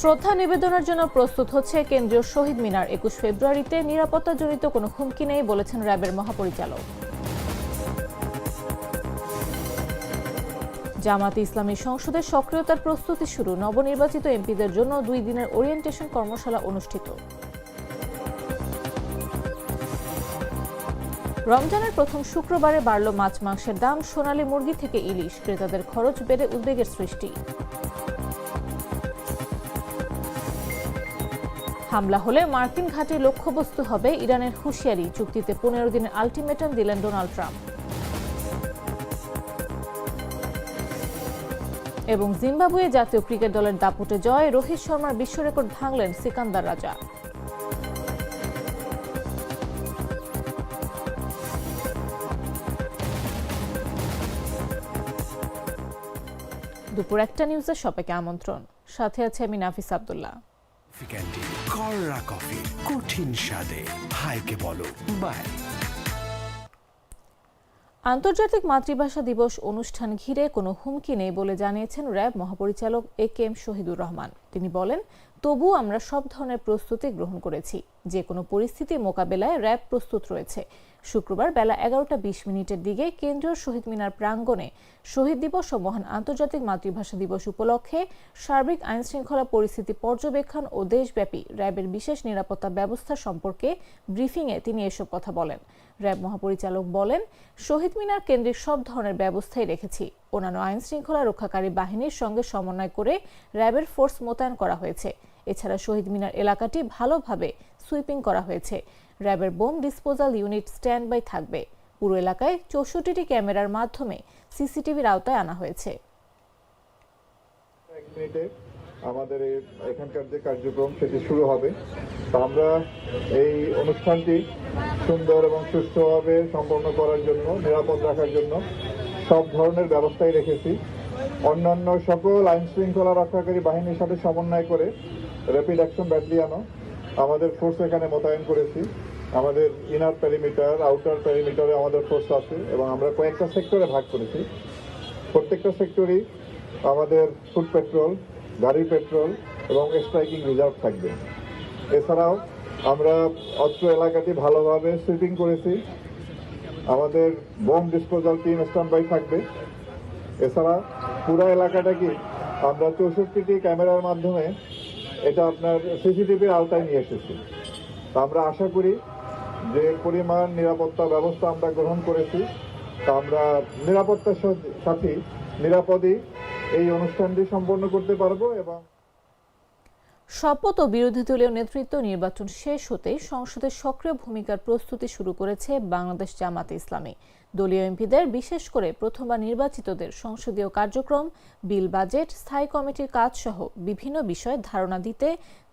শ্রদ্ধা নিবেদনের জন্য প্রস্তুত হচ্ছে কেন্দ্রীয় শহীদ মিনার। একুশ ফেব্রুয়ারিতে নিরাপত্তাজনিত কোনো হুমকি নেই বলেছেন র্যাবের মহাপরিচালক। জামাতে ইসলামী সংসদের সক্রিয়তার প্রস্তুতি শুরু। নবনির্বাচিত এমপিদের জন্য দুই দিনের ওরিয়েন্টেশন কর্মশালা অনুষ্ঠিত। রমজানের প্রথম শুক্রবারে বাড়ল মাছ মাংসের দাম। সোনালী মুরগি থেকে ইলিশ। ক্রেতাদের খরচ বেড়ে উদ্বেগের সৃষ্টি। হামলা হলে মার্কিন ঘাঁটি লক্ষ্যবস্তু হবে ইরানের হুঁশিয়ারি। চুক্তিতে পনেরো দিনের আলটিমেটাম দিলেন ডোনাল্ড ট্রাম্প। এবং জিম্বাবুয়ে জাতীয় ক্রিকেট দলের দাপুটে জয়, রোহিত শর্মার বিশ্ব রেকর্ড ভাঙলেন সিকান্দার রাজা। দুপুর একটা নিউজে সবাইকে আমন্ত্রণ। সাথে আছে আমি নাফিস আব্দুল্লাহ। কফি ক্যান্ডি কররা কফি, কঠিন স্বাদে। হাইকে বলো, বাই। আন্তর্জাতিক মাতৃভাষা দিবস অনুষ্ঠান ঘিরে কোনো হুমকি নেই বলে জানিয়েছেন র্যাব মহাপরিচালক A K M Shahidur Rahman. তিনি বলেন তবু আমরা সব ধরনের প্রস্তুতি গ্রহণ করেছি। যে কোনো পরিস্থিতি মোকাবেলায় র্যাব প্রস্তুত রয়েছে। শুক্রবার বেলা এগারোটা বিশ মিনিটের দিকে কেন্দ্রীয় শহীদ মিনার প্রাঙ্গণে শহীদ দিবস ও মহান আন্তর্জাতিক মাতৃভাষা দিবস উপলক্ষে সার্বিক আইন শৃঙ্খলা পরিস্থিতি পর্যবেক্ষণ ও দেশব্যাপী র্যাবের বিশেষ নিরাপত্তা ব্যবস্থা সম্পর্কে ব্রিফিংয়ে তিনি এসব কথা বলেন। র্যাব মহাপরিচালক বলেন, শহীদ মিনার কেন্দ্রিক সব ধরনের ব্যবস্থাই রেখেছি। অন্যান্য আইন শৃঙ্খলা রক্ষাকারী বাহিনীর সঙ্গে সমন্বয় করে র্যাবের ফোর্স মোতায়েন করা হয়েছে। এছাড়া শহীদ মিনার এলাকাটি ভালোভাবে সুইপিং করা হয়েছে। র্যাবের bomb disposal unit stand by থাকবে। পুরো এলাকায় চৌষট্টিটি ক্যামেরার মাধ্যমে সিসিটিভির আওতায় আনা হয়েছে। আমাদের এখানকার যে কার্যক্রম সেটি শুরু হবে। তো আমরা এই অনুষ্ঠানটি সুন্দর এবং সুষ্ঠুভাবে সম্পন্ন করার জন্য, নিরাপদ রাখার জন্য সব ধরনের ব্যবস্থাই রেখেছি। অন্যান্য সকল আইন শৃঙ্খলা রক্ষাকারী বাহিনীর সাথে সমন্বয় করে র্যাপিড অ্যাকশন ব্যাটালিয়ানও আমাদের ফোর্স এখানে মোতায়েন করেছি। আমাদের ইনার প্যারিমিটার আউটার প্যারিমিটারে আমাদের ফোর্স আছে এবং আমরা কয়েকটা সেক্টরে ভাগ করেছি। প্রত্যেকটা সেক্টরই আমাদের ফুড পেট্রোল গাড়ি পেট্রোল এবং স্ট্রাইকিং রিজার্ভ থাকবে। এছাড়াও আমরা অত্র এলাকাটি ভালোভাবে সুইপিং করেছি। আমাদের bomb disposal team stand by থাকবে। এছাড়া পুরো এলাকাটাকে আমরা চৌষট্টিটি ক্যামেরার মাধ্যমে এটা আপনার সিসিটিভির আওতায় নিয়ে এসেছি। তা আমরা আশা করি যে পরিমাণ নিরাপত্তা ব্যবস্থা আমরা গ্রহণ করেছি, তা আমরা নিরাপত্তার সাথে- নিরাপদেই নিরাপদে এই অনুষ্ঠানটি সম্পন্ন করতে পারব এবং শপথ ও বিরোধী দলীয় নেতৃত্ব নির্বাচন শেষ হতে সংসদের সক্রিয় ভূমিকার প্রস্তুতি শুরু করেছে বাংলাদেশ জামাতে ইসলামী। দলীয় এমপিদের বিশেষ করে প্রথমবার নির্বাচিতদের সংসদীয় কার্যক্রম, বিল বাজেট, স্থায়ী কমিটির কাজ সহ বিভিন্ন বিষয়ে ধারণা দিতে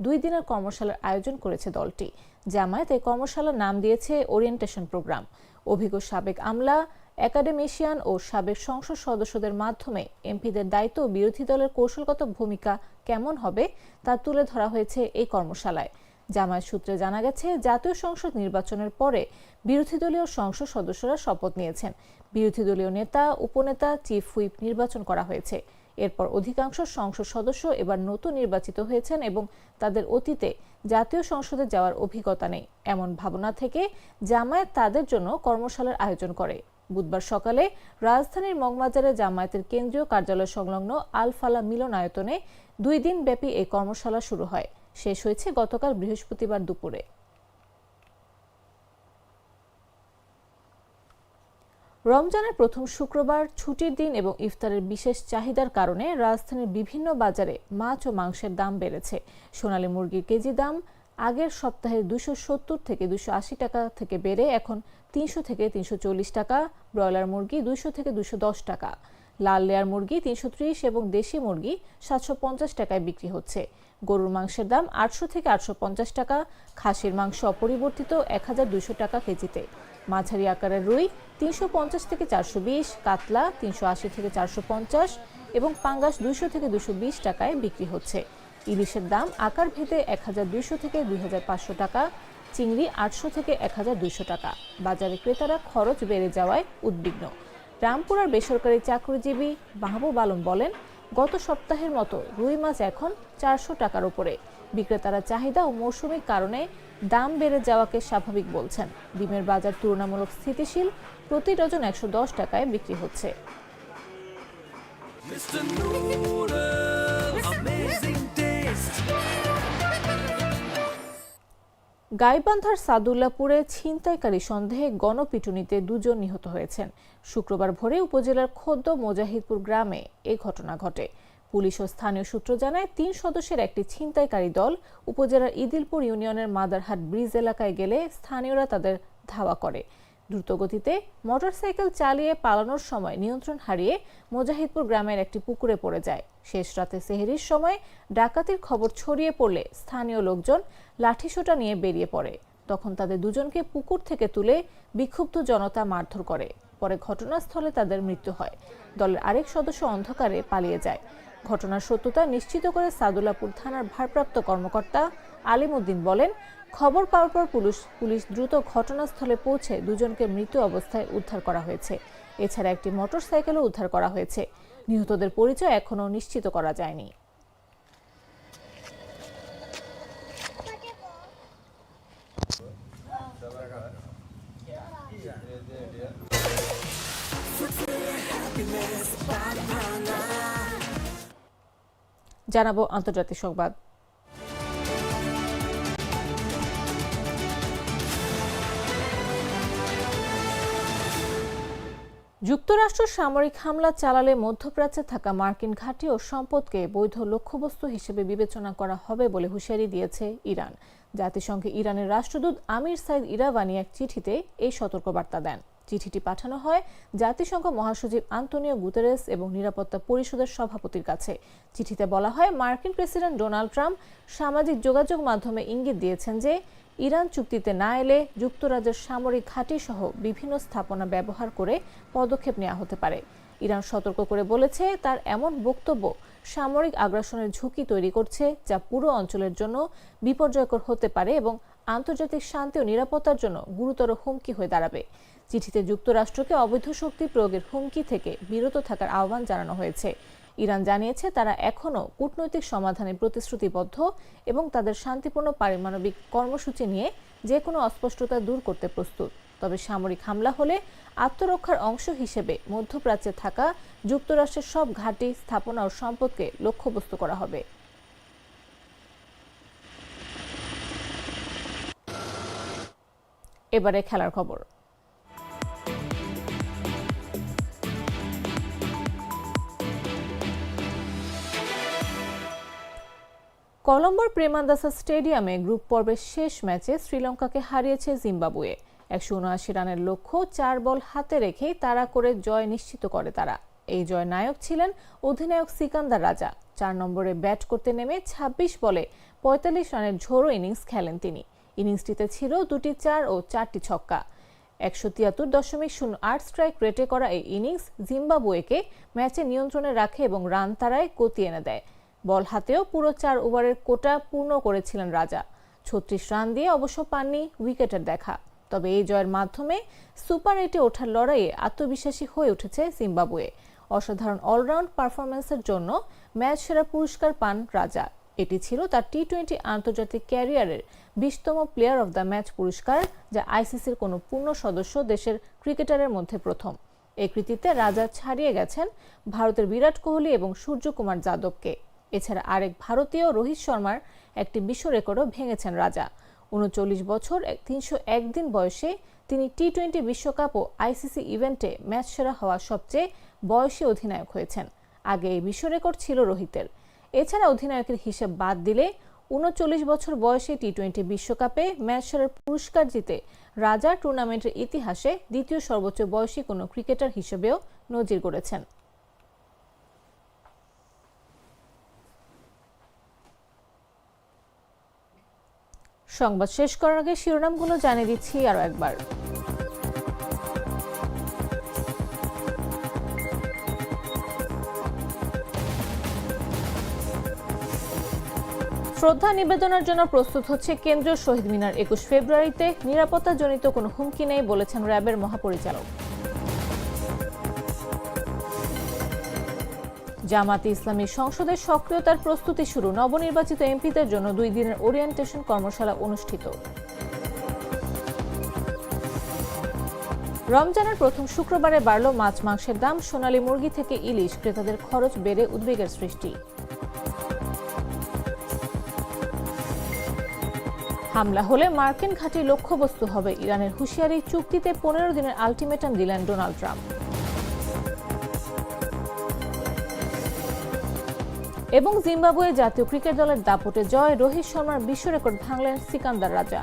দুই দিনের কর্মশালার আয়োজন করেছে দলটি। জামায়াত এই কর্মশালার নাম দিয়েছে ওরিয়েন্টেশন প্রোগ্রাম। অভিজ্ঞ সাবেক আমলা একাডেমিশিয়ান ও সাবেক সংসদ সদস্যদের মাধ্যমে এমপিদের দায়িত্ব বিরোধী দলের কৌশলগত ভূমিকা কেমন হবে তা তুলে ধরা হয়েছে এই কর্মশালায়। জামায়াত সূত্রে জানা গেছে, জাতীয় সংসদ নির্বাচনের পরে বিরোধী দলীয় সংসদ সদস্যরা শপথ নিয়েছেন। বিরোধী দলীয় নেতা, উপনেতা, চিফ হুইপ নির্বাচন করা হয়েছে। এরপর অধিকাংশ সংসদ সদস্য এবার নতুন নির্বাচিত হয়েছেন এবং তাদের অতীতে জাতীয় সংসদে যাওয়ার অভিজ্ঞতা নেই। এমন ভাবনা থেকে জামায়াত তাদের জন্য কর্মশালার আয়োজন করে। বুধবার সকালে রাজধানীর মগবাজারে জামায়াতের কেন্দ্রীয় কার্যালয় সংলগ্ন আলফালা মিলনায়তনে দুই দিন ব্যাপী এই কর্মশালা শুরু হয়। শেষ হয়েছে গতকাল বৃহস্পতিবার দুপুরে। রমজানের প্রথম শুক্রবার, ছুটির দিন এবং ইফতারের বিশেষ চাহিদার কারণে রাজধানীর বিভিন্ন বাজারে মাছ ও মাংসের দাম বেড়েছে। সোনালী মুরগির কেজি দাম আগের সপ্তাহে দুশো সত্তর থেকে দুশো আশি টাকা থেকে বেড়ে এখন তিনশো থেকে তিনশো চল্লিশ টাকা, ব্রয়লার মুরগি দুশো থেকে দুশো দশ টাকা, লাল লেয়ার মুরগি তিনশো ত্রিশ এবং দেশি মুরগি সাতশো পঞ্চাশ টাকায় বিক্রি হচ্ছে। গরুর মাংসের দাম আটশো থেকে আটশো পঞ্চাশ টাকা, খাসির মাংস অপরিবর্তিত এক হাজার দুশো টাকা কেজিতে। মাঝারি আকারের রুই তিনশো পঞ্চাশ থেকে চারশো বিশ, কাতলা তিনশো আশি থেকে চারশো পঞ্চাশ এবং পাঙ্গাস দুইশো থেকে দুশো বিশ টাকায় বিক্রি হচ্ছে। ইলিশের দাম আকার ভেদে এক হাজার দুইশো থেকে দুই হাজার পাঁচশো টাকা চিংড়ি আটশো থেকে এক হাজার দুইশো টাকা। বাজারে ক্রেতারা খরচ বেড়ে যাওয়ায় উদ্বিগ্ন। রামপুরার বেসরকারি চাকরিজীবী মাহবুব আলম বলেন গত সপ্তাহের মতো রুই মাছ এখন চারশো টাকার উপরে বিক্রেতারা চাহিদা ও মৌসুমিক কারণে দাম বেড়ে যাওয়াকে স্বাভাবিক বলছেন। ডিমের বাজার তুলনামূলক স্থিতিশীল প্রতি ডজন একশো দশ টাকায় বিক্রি হচ্ছে। গাইবান্ধার সাদুল্লাপুরে ছিনতাইকারী সন্দেহে গণপিটুনিতে দুজন নিহত হয়েছেন। শুক্রবার ভোরে উপজেলার খোদ্দ মোজাহিদপুর গ্রামে এ ঘটনা ঘটে। পুলিশ ও স্থানীয় সূত্র জানায়, তিন সদস্যের একটি ছিনতাইকারী দল উপজেলার ইদিলপুর ইউনিয়নের মাদারহাট ব্রিজ এলাকায় গেলে স্থানীয়রা তাদের ধাওয়া করে। দ্রুতগতিতে মোটরসাইকেল চালিয়ে পালানোর সময় নিয়ন্ত্রণ হারিয়ে মোজাহিদপুর গ্রামের একটি পুকুরে পড়ে যায়। শেষ রাতে সেহেরির সময় ডাকাতির খবর ছড়িয়ে পড়লে স্থানীয় লোকজন লাঠিসোঁটা নিয়ে বেরিয়ে পড়ে। তখন তাদের দুজনকে পুকুর থেকে তুলে বিক্ষুব্ধ জনতা মারধর করে। পরে ঘটনাস্থলে তাদের মৃত্যু হয়। দলের আরেক সদস্য অন্ধকারে পালিয়ে যায়। ঘটনার সত্যতা নিশ্চিত করে সাদুল্লাপুর থানার ভারপ্রাপ্ত কর্মকর্তা আলিমউদ্দিন বলেন খবর পাওয়ার পর পুলিশ পুলিশ দ্রুত ঘটনাস্থলে পৌঁছে দুজনকে মৃত অবস্থায় উদ্ধার করা হয়েছে। এছাড়া একটি মোটরসাইকেলও উদ্ধার করা হয়েছে। নিহতদের পরিচয় এখনও নিশ্চিত করা যায়নি। জানাব আন্তর্জাতিক সংবাদ। যুক্তরাষ্ট্র সামরিক হামলা চালালে মধ্যপ্রাচ্যে থাকা মার্কিন ঘাঁটি ও সম্পদকে বৈধ লক্ষ্যবস্তু হিসেবে বিবেচনা করা হবে বলে হুঁশিয়ারি দিয়েছে ইরান। জাতিসংঘে ইরানের রাষ্ট্রদূত আমির সাইদ ইরাবানি এক চিঠিতে এই সতর্কবার্তা দেন। চিঠিটি পাঠানো হয় জাতিসংঘ মহাসচিব আন্তোনিও গুতেরেস এবং নিরাপত্তা পরিষদের সভাপতির কাছে। চিঠিতে বলা হয়, মার্কিন প্রেসিডেন্ট ডোনাল্ড ট্রাম্প সামাজিক যোগাযোগ মাধ্যমে ইঙ্গিত দিয়েছেন যে, ইরান চুক্তিতে না এলে যুক্তরাজ্যের সামরিক ঘাঁটি সহ বিভিন্ন স্থাপনা ব্যবহার করে পদক্ষেপ নেওয়া হতে পারে। ইরান সতর্ক করে বলেছে, তার এমন বক্তব্য সামরিক আগ্রাসনের ঝুঁকি তৈরি করছে যা পুরো অঞ্চলের জন্য বিপর্যয়কর হতে পারে এবং আন্তর্জাতিক শান্তি ও নিরাপত্তার জন্য গুরুতর হুমকি হয়ে দাঁড়াবে। চিঠিতে যুক্তরাষ্ট্রকে অবৈধ শক্তি প্রয়োগের হুমকি থেকে বিরত থাকার আহ্বান জানানো হয়েছে। ইরান জানিয়েছে, তারা এখনও কূটনৈতিক সমাধানে প্রতিশ্রুতিবদ্ধ এবং তাদের শান্তিপূর্ণ পারমাণবিক কর্মসূচি নিয়ে যে কোনো অস্পষ্টতা দূর করতে প্রস্তুত। তবে সামরিক হামলা হলে আত্মরক্ষার অংশ হিসেবে মধ্যপ্রাচ্যে থাকা যুক্তরাষ্ট্রের সব ঘাঁটি স্থাপনা ও সম্পদকে লক্ষ্যবস্তু করা হবে। এবারে খেলার খবর। কলম্বোর প্রেমাদাসা স্টেডিয়ামে গ্রুপ পর্বের শেষ ম্যাচে শ্রীলঙ্কাকে হারিয়েছে জিম্বাবুয়ে। একশো উনআশি রানের লক্ষ্য চার বল হাতে রেখেই তাড়া করে জয় নিশ্চিত করে তারা। এই জয় নায়ক ছিলেন অধিনায়ক সিকান্দার রাজা। চার নম্বরে ব্যাট করতে নেমে ২৬ বলে পঁয়তাল্লিশ রানের ঝোড়ো ইনিংস খেলেন তিনি। ইনিংসটিতে ছিল দুটি চার ও চারটি ছক্কা। একশো তিয়াত্তর দশমিক শূন্য আট স্ট্রাইক রেটে করা এই ইনিংস জিম্বাবুয়েকে ম্যাচে নিয়ন্ত্রণে রাখে এবং রান তারায় গতি এনে দেয়। বল হাতেও পুরো চার ওভারের কোটা পূর্ণ করেছিলেন রাজা। ছত্রিশ রান দিয়ে অবশ্য পাননি উইকেটের দেখা। তবে এই জয়ের মাধ্যমে সুপার এইটে ওঠার লড়াইয়ে আত্মবিশ্বাসী হয়ে উঠেছে জিম্বাবুয়ে। অসাধারণ অলরাউন্ড পারফরম্যান্সের জন্য ম্যাচ সেরা পুরস্কার পান রাজা। এটি ছিল তার টি টোয়েন্টি আন্তর্জাতিক ক্যারিয়ারের বিশতম প্লেয়ার অব দ্য ম্যাচ পুরস্কার, যা আইসিসির কোনো পূর্ণ সদস্য দেশের ক্রিকেটারের মধ্যে প্রথম। এই কৃতিত্বে রাজা ছাড়িয়ে গেছেন ভারতের বিরাট কোহলি এবং সূর্যকুমার যাদবকে। এছাড়া আরেক ভারতীয় রোহিত শর্মার একটি বিশ্ব রেকর্ডও ভেঙেছেন রাজা। উনচল্লিশ বছর, তিনশো একদিন বয়সে তিনি টি টোয়েন্টি বিশ্বকাপ ও আইসিসি ইভেন্টে ম্যাচ সেরা হওয়া সবচেয়ে বয়সী অধিনায়ক হয়েছেন। আগে এই বিশ্ব রেকর্ড ছিল রোহিতের। এছাড়া অধিনায়কের হিসেব বাদ দিলে উনচল্লিশ বছর বয়সে টি টোয়েন্টি বিশ্বকাপে ম্যাচ সেরার পুরস্কার জিতে রাজা টুর্নামেন্টের ইতিহাসে দ্বিতীয় সর্বোচ্চ বয়সী কোনো ক্রিকেটার হিসেবেও নজির গড়েছেন। সংবাদ শেষ করার আগে শিরোনামগুলো জানিয়ে দিচ্ছি আরও একবার। শ্রদ্ধা নিবেদনের জন্য প্রস্তুত হচ্ছে কেন্দ্রীয় শহীদ মিনার একুশ ফেব্রুয়ারিতে। নিরাপত্তাজনিত কোনো হুমকি নেই বলেছেন র্যাবের মহাপরিচালক। জামাতে ইসলামী সংসদের সক্রিয়তার প্রস্তুতি শুরু। নবনির্বাচিত এমপিদের জন্য দুই দিনের ওরিয়েন্টেশন কর্মশালা অনুষ্ঠিত। রমজানের প্রথম শুক্রবারে বাড়ল মাছ মাংসের দাম। সোনালী মুরগি থেকে ইলিশ ক্রেতাদের খরচ বেড়ে উদ্বেগের সৃষ্টি। হামলা হলে মার্কিন ঘাঁটি লক্ষ্যবস্তু হবে। ইরানের হুঁশিয়ারি চুক্তিতে পনেরো দিনের আলটিমেটাম দিলেন ডোনাল্ড ট্রাম্প। এবং জিম্বাবুয়ে জাতীয় ক্রিকেট দলের দাপটে জয়, রোহিত শর্মার বিশ্ব রেকর্ড ভাঙলেন সিকান্দার রাজা।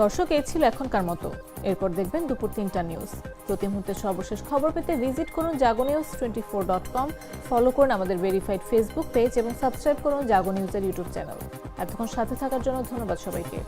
দর্শক এই ছিল এখনকার মতো। এরপর দেখবেন দুপুর তিনটা নিউজ প্রতি মুহূর্তে সর্বশেষ খবর পেতে ভিজিট করুন Jago news twenty four dot com follow করুন আমাদের ভেরিফাইড ফেসবুক পেজ এবং সাবস্ক্রাইব করুন জাগো নিউজের ইউটিউব চ্যানেল এতক্ষণ সাথে থাকার জন্য ধন্যবাদ সবাইকে।